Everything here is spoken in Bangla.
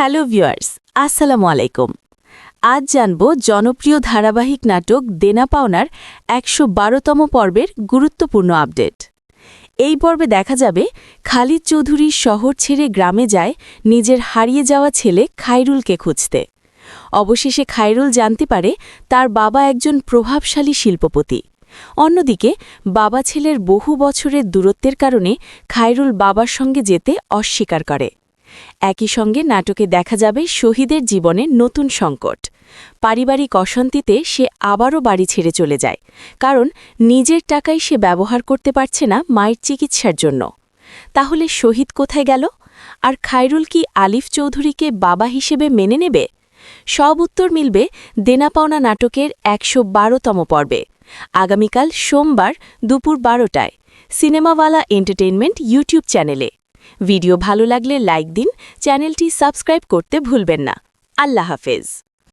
হ্যালো ভিউয়ার্স, আসসালামু আলাইকুম। আজ জানব জনপ্রিয় ধারাবাহিক নাটক দেনা পাওনার একশো বারোতম পর্বের গুরুত্বপূর্ণ আপডেট। এই পর্বে দেখা যাবে খালিদ চৌধুরী শহর ছেড়ে গ্রামে যায় নিজের হারিয়ে যাওয়া ছেলে খাইরুলকে খুঁজতে। অবশেষে খাইরুল জানতে পারে তার বাবা একজন প্রভাবশালী শিল্পপতি। অন্যদিকে, বাবা ছেলের বহু বছরের দূরত্বের কারণে খাইরুল বাবার সঙ্গে যেতে অস্বীকার করে। একই সঙ্গে নাটকে দেখা যাবে শহীদের জীবনে নতুন সংকট। পারিবারিক অশান্তিতে সে আবারও বাড়ি ছেড়ে চলে যায়, কারণ নিজের টাকাই সে ব্যবহার করতে পারছে না মায়ের চিকিৎসার জন্য। তাহলে শহীদ কোথায় গেল? আর খায়রুল কি আলিফ চৌধুরীকে বাবা হিসেবে মেনে নেবে? সব উত্তর মিলবে দেনা পাওনা নাটকের একশো বারোতম পর্বে। আগামীকাল সোমবার দুপুর বারোটায়। সিনেমাওয়ালা এন্টারটেইনমেন্ট ইউটিউব চ্যানেলে। ভিডিও ভালো লাগলে লাইক দিন চ্যানেলটি সাবস্ক্রাইব করতে ভুলবেন না। আল্লাহ হাফেজ।